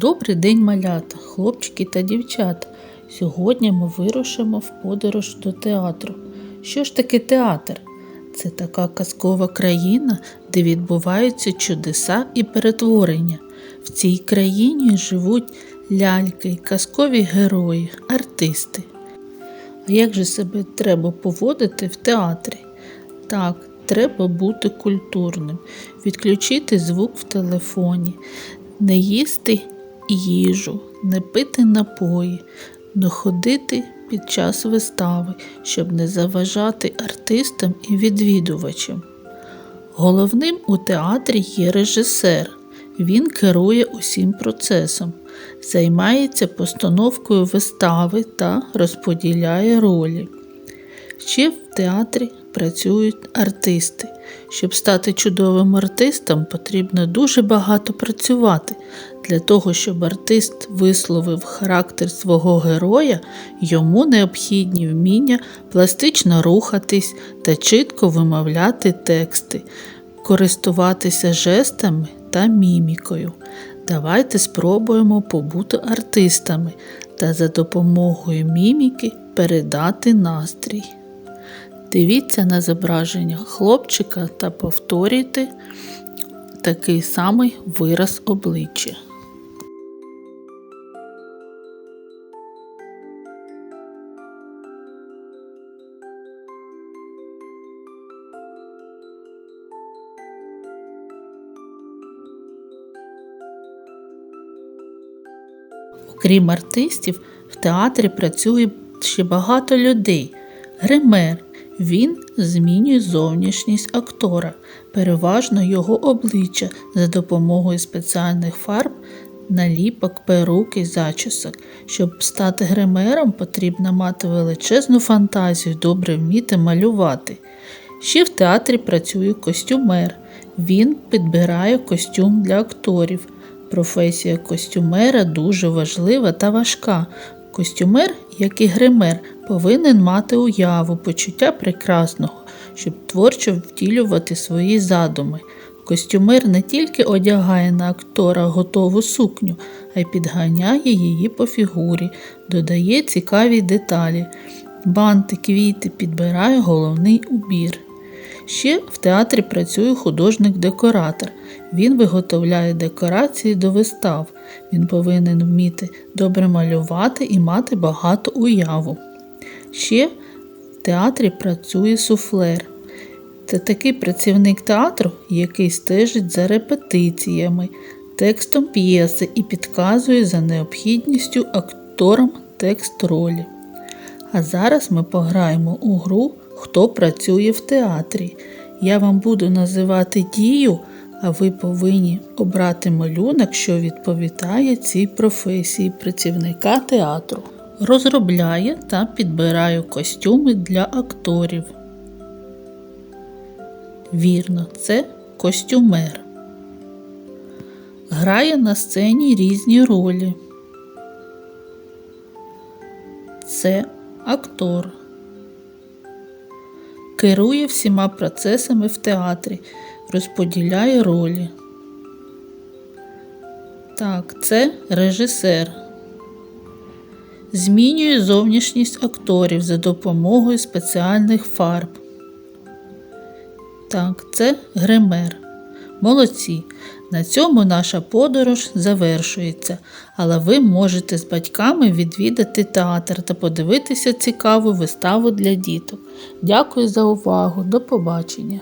Добрий день, малята, хлопчики та дівчата. Сьогодні ми вирушимо в подорож до театру. Що ж таке театр? Це така казкова країна, де відбуваються чудеса і перетворення. В цій країні живуть ляльки, казкові герої, артисти. А як же себе треба поводити в театрі? Так, треба бути культурним, відключити звук в телефоні, не їсти їжу, не пити напої, не ходити під час вистави, щоб не заважати артистам і відвідувачам. Головним у театрі є режисер. Він керує усім процесом, займається постановкою вистави та розподіляє ролі. Ще в театрі працюють артисти. Щоб стати чудовим артистом, потрібно дуже багато працювати. Для того, щоб артист висловив характер свого героя, йому необхідні вміння пластично рухатись та чітко вимовляти тексти, користуватися жестами та мімікою. Давайте спробуємо побути артистами та за допомогою міміки передати настрій. Дивіться на зображення хлопчика та повторюйте такий самий вираз обличчя. Окрім артистів, в театрі працює ще багато людей. Гример. Він змінює зовнішність актора, переважно його обличчя за допомогою спеціальних фарб, наліпок, перуки, зачісок. Щоб стати гримером, потрібно мати величезну фантазію, добре вміти малювати. Ще в театрі працює костюмер. Він підбирає костюм для акторів. Професія костюмера дуже важлива та важка. Костюмер, як і гример, повинен мати уяву, почуття прекрасного, щоб творчо втілювати свої задуми. Костюмер не тільки одягає на актора готову сукню, а й підганяє її по фігурі, додає цікаві деталі. Банти, квіти підбирає головний убір. Ще в театрі працює художник-декоратор. Він виготовляє декорації до вистав. Він повинен вміти добре малювати і мати багато уяву. Ще в театрі працює суфлер. Це такий працівник театру, який стежить за репетиціями, текстом п'єси і підказує за необхідністю акторам текст ролі. А зараз ми пограємо у гру Хто працює в театрі. Я вам буду називати дію, а ви повинні обрати малюнок, що відповідає цій професії працівника театру. Розробляє та підбираю костюми для акторів. Вірно, це костюмер. Грає на сцені різні ролі. Це актор. Керує всіма процесами в театрі, розподіляє ролі. Так, це режисер. Змінює зовнішність акторів за допомогою спеціальних фарб. Так, це гример. Молодці. На цьому наша подорож завершується, але ви можете з батьками відвідати театр та подивитися цікаву виставу для діток. Дякую за увагу. До побачення!